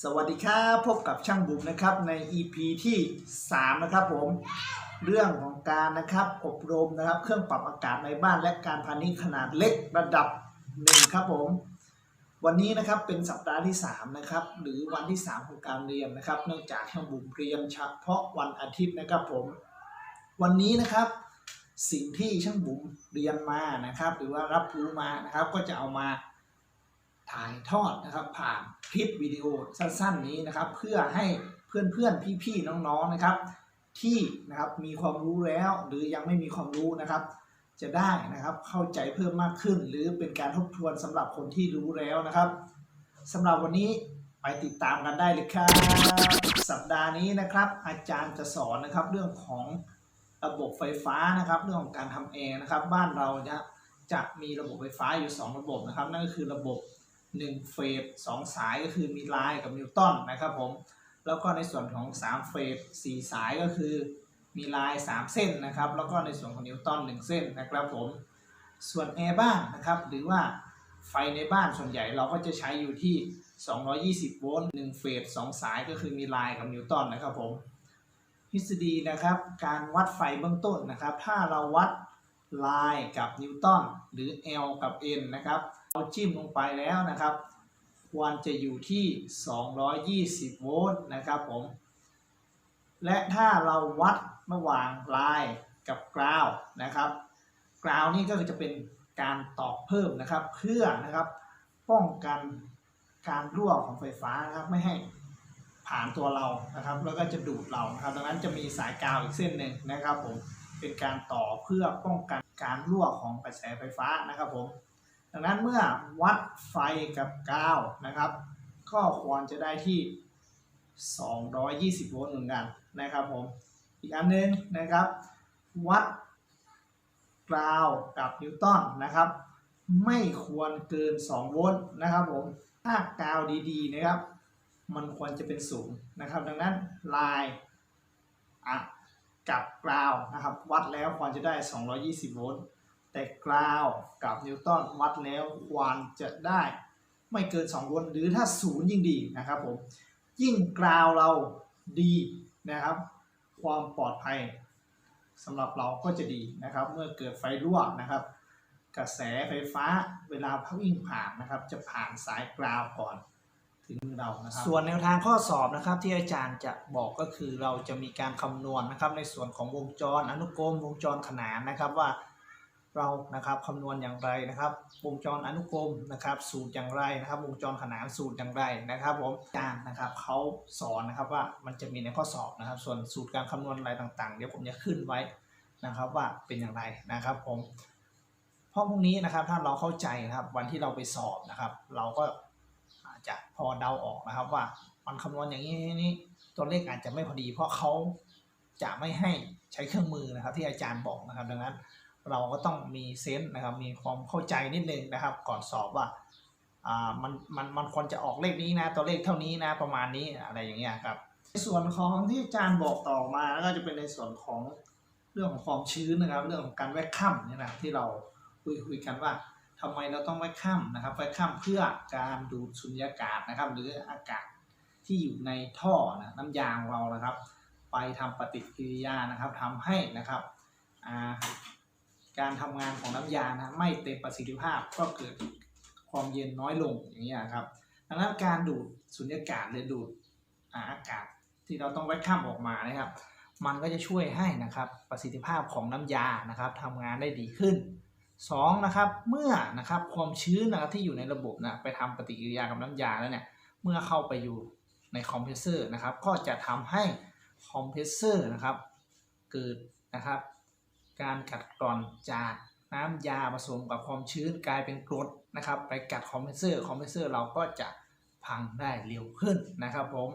สวัสดีครับพบกับช่างบุ๋มนะครับใน EP ที่ 3 นะครับผม เรื่องของการนะครับอบรมนะครับ เครื่องปรับอากาศในบ้านและการพาณิชย์ขนาดเล็กระดับหนึ่งครับผม วันนี้นะครับเป็นสัปดาห์ที่ 3 นะครับ หรือวันที่ 3 ของการเรียนนะครับ เนื่องจากช่างบุ๋มเรียนเฉพาะวันอาทิตย์นะครับผม วันนี้นะครับ สิ่งที่ช่างบุ๋มเรียนมานะครับ หรือว่ารับรู้มานะครับ ก็จะเอามา ถ่ายทอดนะครับผ่านคลิปวิดีโอสั้นๆนี้นะครับ เพื่อให้เพื่อนๆพี่ๆน้องๆนะครับ ที่นะครับมีความรู้แล้วหรือยังไม่มีความรู้นะครับ จะได้นะครับเข้าใจเพิ่มมากขึ้น หรือเป็นการทบทวนสำหรับคนที่รู้แล้วนะครับสำหรับวันนี้ไปติดตามกันได้เลยครับ สัปดาห์นี้นะครับ อาจารย์จะสอนนะครับเรื่องของระบบไฟฟ้านะครับ เรื่องของการทำแอร์นะครับ บ้านเราจะจะมีระบบไฟฟ้าอยู่ 2 ระบบนะครับ นั่นก็คือระบบ 1เฟส2สายก็คือมีไลน์กับนิวตันนะครับผมแล้วก็ในส่วนของ3เฟส4สายก็คือมีไลน์3เส้นนะครับ แล้วก็ในส่วนของนิวตัน1เส้นนะครับผม ส่วนแอร์บ้านนะครับ หรือว่าไฟในบ้านส่วนใหญ่เราก็จะใช้อยู่ที่ 220 โวลต์1เฟส2สายก็คือมีไลน์กับนิวตันนะครับผมทฤษฎีนะครับ การวัดไฟเบื้องต้นนะครับ ถ้าเราวัดไลน์กับนิวตันหรือ L กับ N นะครับ เราจิ้มลงไปแล้วนะครับควรจะอยู่ที่ 220 โวลต์นะครับผม และถ้าเราวัดระหว่างลายกับกราวนะครับกราวนี่ก็จะเป็นการตอกเพิ่มนะครับเพื่อนะครับป้องกันการรั่วของไฟฟ้านะครับไม่ให้ผ่านตัวเรานะครับ แล้วก็จะดูดเรานะครับ ดังนั้นจะมีสายกาวอีกเส้นหนึ่งนะครับผมเป็นการต่อเพื่อป้องกันการรั่วของกระแสไฟฟ้านะครับผม ดังนั้นเมื่อวัดไฟกับกาวนะครับ ก็ควรจะได้ที่ 220 โวลต์เหมือนกันนะครับผม อีกอันหนึงนะครับ วัดกาวกับนิวตันนะครับ ไม่ควรเกิน 2 โวลต์นะครับผม ถ้ากาวดีๆนะครับ มันควรจะเป็นศูนย์นะครับ ดังนั้นลายอะกับกราวนะครับ วัดแล้วควรจะได้ 220 โวลต์ แต่กราวกับนิวตันวัดแล้วควรจะได้ไม่เกิน2วลต์หรือถ้าศูนย์ยิ่งดีนะครับผมยิ่งกราวเราดีนะครับ ความปลอดภัยสำหรับเราก็จะดีนะครับ เมื่อเกิดไฟรั่วนะครับ กระแสไฟฟ้าเวลาวิ่งผ่านนะครับ จะผ่านสายกราวก่อนถึงเรานะครับส่วนแนวทางข้อสอบนะครับ ที่อาจารย์จะบอกก็คือเราจะมีการคำนวณนะครับ ในส่วนของวงจรอนุกรมวงจรขนานนะครับว่า เรานะครับคำนวณอย่างไรนะครับ วงจรอนุกรมนะครับ สูตรอย่างไรนะครับ วงจรขนานสูตรอย่างไรนะครับผมอาจารย์นะครับเขาสอนนะครับว่ามันจะมีในข้อสอบนะครับ ส่วนสูตรการคำนวณอะไรต่างๆ เดี๋ยวผมจะขึ้นไว้นะครับว่าเป็นอย่างไรนะครับผมเพราะพรุ่งนี้นะครับถ้าเราเข้าใจนะครับวันที่เราไปสอบนะครับ เราก็อาจจะพอเดาออกนะครับว่ามันคำนวณอย่างนี้นี่ตัวเลขอาจจะไม่พอดี เพราะเขาจะไม่ให้ใช้เครื่องมือนะครับ ที่อาจารย์บอกนะครับ ดังนั้น เราก็ต้องมีเซนส์นะครับ มีความเข้าใจนิดนึงนะครับ ก่อนสอบว่าอ่ามันมันมันควรจะออกเลขนี้นะ ตัวเลขเท่านี้นะประมาณนี้อะไรอย่างเงี้ยครับในส่วนของที่อาจารย์บอกต่อมาแล้วก็จะเป็นในส่วนของเรื่องของความชื้นนะครับ เรื่องของการแวกค่ำเนี่ยนะที่เราคุยคุยกันว่าทำไมเราต้องแวกค่ำนะครับแวกค่ำเพื่อการดูดสุญญากาศนะครับ หรืออากาศที่อยู่ในท่อนะน้ำยางเรานะครับ ไปทำปฏิกิริยานะครับทำให้นะครับอ่า การทำงานของน้ำยานะไม่เต็มประสิทธิภาพก็เกิดความเย็นน้อยลงอย่างนี้ครับดังนั้นการดูดสุญญากาศหรือดูดอากาศที่เราต้องไว้ข้ามออกมานะครับ มันก็จะช่วยให้นะครับประสิทธิภาพของน้ำยานะครับทำงานได้ดีขึ้นสองนะครับเมื่อนะครับความชื้นนะครับที่อยู่ในระบบนะไปทำปฏิกิริยากับน้ำยาแล้วเนี่ยเมื่อเข้าไปอยู่ในคอมเพรสเซอร์นะครับก็จะทำให้คอมเพรสเซอร์นะครับเกิดนะครับ การกัดกร่อนจากน้ำยาผสมกับความชื้นกลายเป็นกรดนะครับ ไปกัดคอมเพรสเซอร์คอมเพรสเซอร์เราก็จะพังได้เร็วขึ้นนะครับผม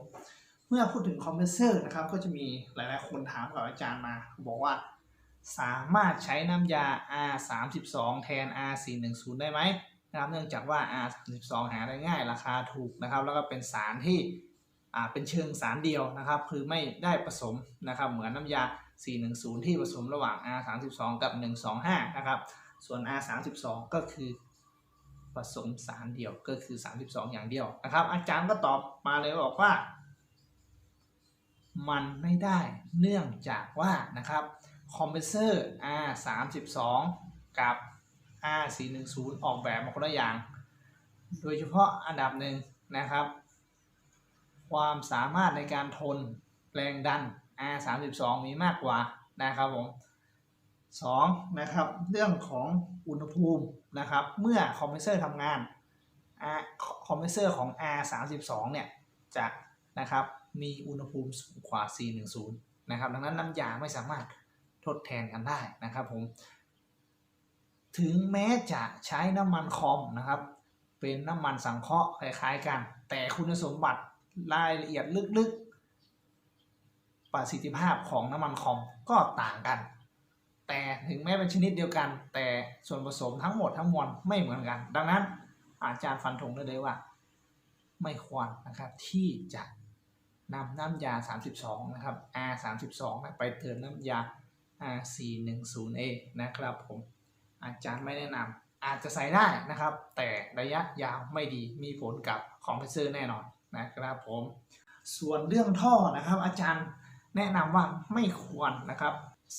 เมื่อพูดถึงคอมเพรสเซอร์นะครับก็จะมีหลายๆ คนถามกับอาจารย์มา บอกว่าสามารถใช้น้ำยา R 3 2แทน R 4 1 0ได้ไหมนะครับเนื่องจากว่า R 3 2หาได้ง่าย ราคาถูกนะครับ แล้วก็เป็นสารที่อ่าเป็นเชิงสารเดียวนะครับ คือไม่ได้ผสมนะครับ เหมือนน้ำยา 410 ที่ผสมระหว่าง R 3 2 กับ 125 นะครับ ส่วน R 3 2 ก็คือผสมสารเดียวก็คือ 32 อย่างเดียวนะครับ อาจารย์ก็ตอบมาเลยบอกว่า มันไม่ได้เนื่องจากว่านะครับคอมเพรสเซอร์ R 3 2 กับ R 4 1 0 ออกแบบมาคนละอย่าง โดยเฉพาะอันดับหนึ่งนะครับ ความสามารถในการทนแรงดัน R 3 2มีมากกว่านะครับผมสองนะครับเรื่องของอุณหภูมินะครับเมื่อคอมเพรสเซอร์ทำงาน R คอมเพรสเซอร์ของ R 3 2เนี่ยจะนะครับมีอุณหภูมิสูงกว่า410นะครับดังนั้นน้ำยาไม่สามารถทดแทนกันได้นะครับผมถึงแม้จะใช้น้ำมันคอมนะครับเป็นน้ำมันสังเคราะห์คล้ายๆกัน แต่คุณสมบัติรายละเอียดลึกๆ ประสิทธิภาพของน้ำมันคอมก็ต่างกัน แต่ถึงแม้เป็นชนิดเดียวกัน แต่ส่วนผสมทั้งหมดทั้งมวลไม่เหมือนกัน ดังนั้นอาจารย์ฟันธงได้เลยว่า ไม่ควรนะครับที่จะนำน้ำยา 32 นะครับ R 32นะไปเติมน้ำยา R 410A นะครับผมอาจารย์ไม่แนะนำอาจจะใส่ได้นะครับ แต่ระยะยาวไม่ดีมีผลกับคอมเพรสเซอร์แน่นอนนะครับผม ส่วนเรื่องท่อนะครับ อาจารย์ แนะนำว่าไม่ควรนะครับ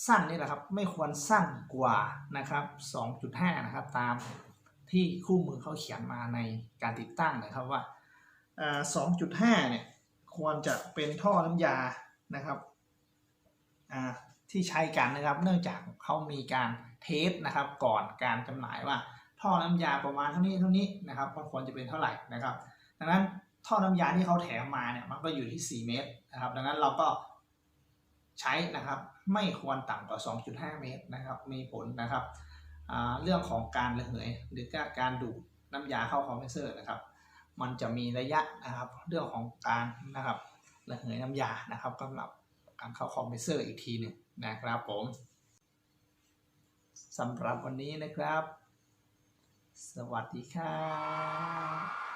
สั้นนี่แหละครับไม่ควรสั้นกว่านะครับ 2.5 นะครับ ตามที่คู่มือเขาเขียนมาในการติดตั้งนะครับว่าอ่า 2.5 เนี่ยควรจะเป็นท่อน้ำยานะครับที่ใช้กันนะครับ เนื่องจากเขามีการเทสนะครับ ก่อนการจำหน่ายว่า ท่อน้ำยาประมาณเท่านี้เท่านี้นะครับมันควรจะเป็นเท่าไหร่นะครับ ดังนั้นท่อน้ำยาที่เขาแถมมาเนี่ยมันก็อยู่ที่ 4 เมตรนะครับ ดังนั้นเราก็ ใช้นะครับไม่ควรต่ำกว่า 2.5 เมตรนะครับมีผลนะครับเรื่องของการระเหยหรือการดูดน้ำยาเข้าคอมเพรสเซอร์นะครับ มันจะมีระยะนะครับเรื่องของการนะครับระเหยน้ำยานะครับสำหรับการเข้าคอมเพรสเซอร์อีกทีหนึ่งนะครับผมสำหรับวันนี้นะครับ สวัสดีครับ